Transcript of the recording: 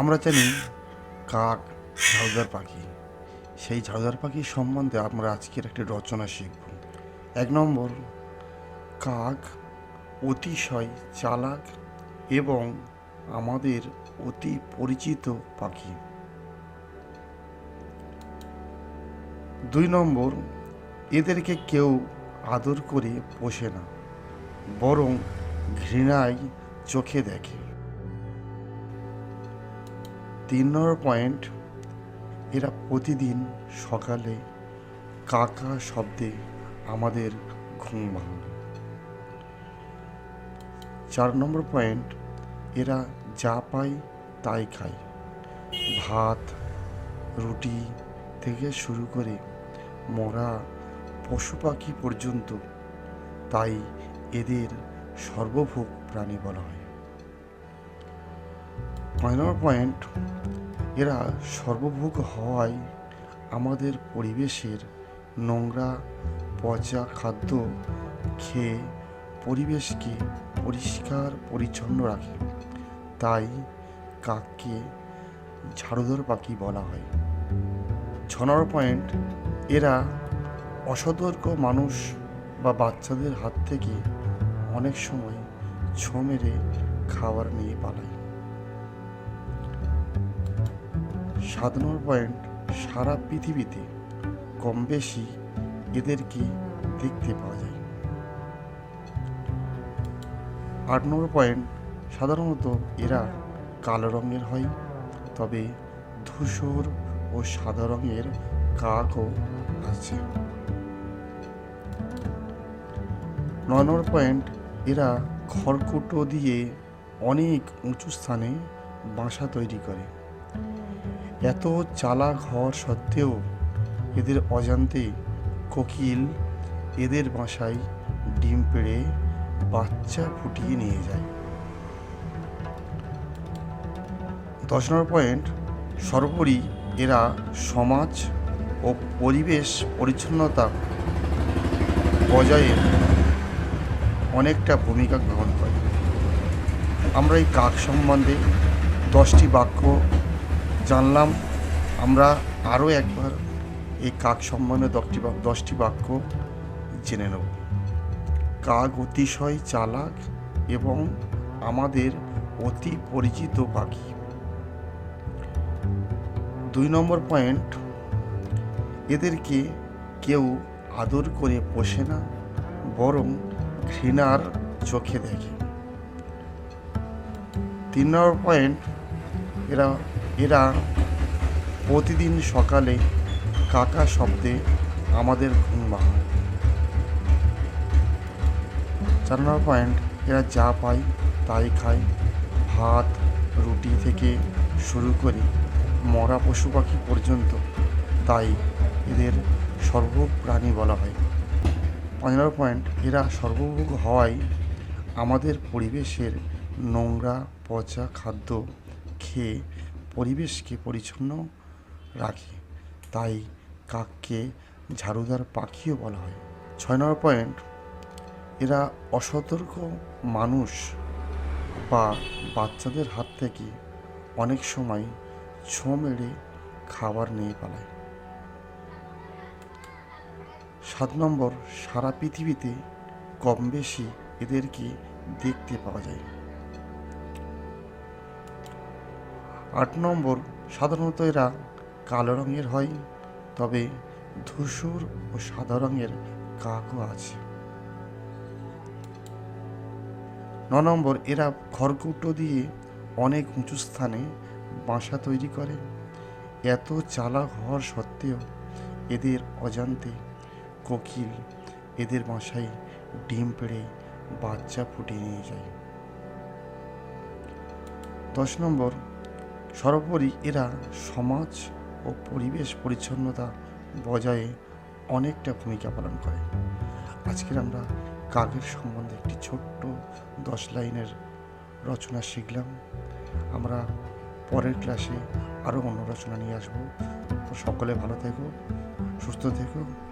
আমরা জানি কাক ঝাড়ুদার পাখি। সেই ঝাড়ুদার পাখির সম্বন্ধে আমরা আজকের একটি রচনা শিখব। এক নম্বর, কাক অতিশয় চালাক এবং আমাদের অতি পরিচিত পাখি। দুই নম্বর, এদেরকে কেউ আদর করে পোষে না, বরং ঘৃণায় চোখে দেখে। তিন নম্বর পয়েন্ট, এরা প্রতিদিন সকালে কাকা শব্দে আমাদের ঘুম ভাঙে চার নম্বর পয়েন্ট, এরা যা পায় তাই খায়। ভাত, রুটি থেকে শুরু করে মরা পশু পাখি পর্যন্ত তাই এদের সর্বভোগ প্রাণী বলা হয়। পয়েন্ট এরা সর্বভোগ হওয়ায় আমাদের পরিবেশের নোংরা, পচা খাদ্য খেয়ে পরিবেশকে পরিষ্কার, পরিচ্ছন্ন রাখে। তাই কাককে ঝাড়ুদার পাখি বলা হয়। ছ পয়েন্ট, এরা অসতর্ক মানুষ বা বাচ্চাদের হাত থেকে অনেক সময় ছো মেরে খাবার নিয়ে পালায়। সাত নম্বর পয়েন্ট সারা পৃথিবীতে কম বেশি এদেরকে দেখতে পাওয়া যায়। আট নম্বর পয়েন্ট সাধারণত এরা কালো রঙের হয়, তবে ধূসর ও সাদা রঙের কাকও আছে। নয় নম্বর পয়েন্ট এরা খড়কুটো দিয়ে অনেক উঁচু স্থানে বাসা তৈরি করে। এত চালাক হওয়ার সত্ত্বেও এদের অজান্তে কোকিল, এদের বাসায় ডিম পেড়ে বাচ্চা ফুটিয়ে নিয়ে যায়। দশ নম্বর পয়েন্ট, সর্বোপরি এরা সমাজ ও পরিবেশ পরিচ্ছন্নতা বজায়ে অনেকটা ভূমিকা গ্রহণ করে। আমরা এই কাক সম্বন্ধে দশটি বাক্য জানলাম আমরা আরও একবার এই কাক সম্বন্ধে দশটি দশটি বাক্য জেনে নেব। কাক অতিশয় চালাক এবং আমাদের অতি পরিচিত পাখি। দুই নম্বর পয়েন্ট, এদেরকে কেউ আদর করে পোষে না, বরং ঘৃণার চোখে দেখে। তিন নম্বর পয়েন্ট, এরা এরা প্রতিদিন সকালে কাকা শব্দে আমাদের ঘুম ভাঙায়। চার নম্বর পয়েন্ট, এরা যা পায় তাই খায়। ভাত, রুটি থেকে শুরু করে মরা পশু পাখি পর্যন্ত তাই এদের সর্বভোগ প্রাণী বলা হয়। পাঁচ নম্বর পয়েন্ট, এরা সর্বভোগ হওয়ায় আমাদের পরিবেশের নোংরা, পচা খাদ্য খেয়ে পরিবেশকে পরিচ্ছন্ন রাখে। তাই কাককে ঝাড়ুদার পাখিও বলা হয়। ছয় নম্বর পয়েন্ট এরা অসতর্ক মানুষ বা বাচ্চাদের হাত থেকে অনেক সময় ছো মেরে খাবার নিয়ে পালায়। সাত নম্বর, সারা পৃথিবীতে কম বেশি এদেরকে দেখতে পাওয়া যায়। আট নম্বর, সাধারণত এরা কালো রঙের হয়, তবে ধূসর ও সাদা রঙের কাকও আছে। ন নম্বর, এরা খড়কুটো দিয়ে অনেক উঁচু স্থানে বাসা তৈরি করে। এত চালাক হওয়ার সত্ত্বেও এদের অজান্তে কোকিল এদের বাসায় ডিম পেড়ে বাচ্চা ফুটিয়ে নিয়ে যায়। দশ নম্বর সর্বোপরি এরা সমাজ ও পরিবেশ পরিচ্ছন্নতা বজায়ে অনেকটা ভূমিকা পালন করে। আজকের আমরা কাকের সম্বন্ধে একটি ছোট্ট দশ লাইনের রচনা শিখলাম। আমরা পরের ক্লাসে আরও অন্য রচনা নিয়ে আসব। তো সকলে ভালো থেকো, সুস্থ থেকো।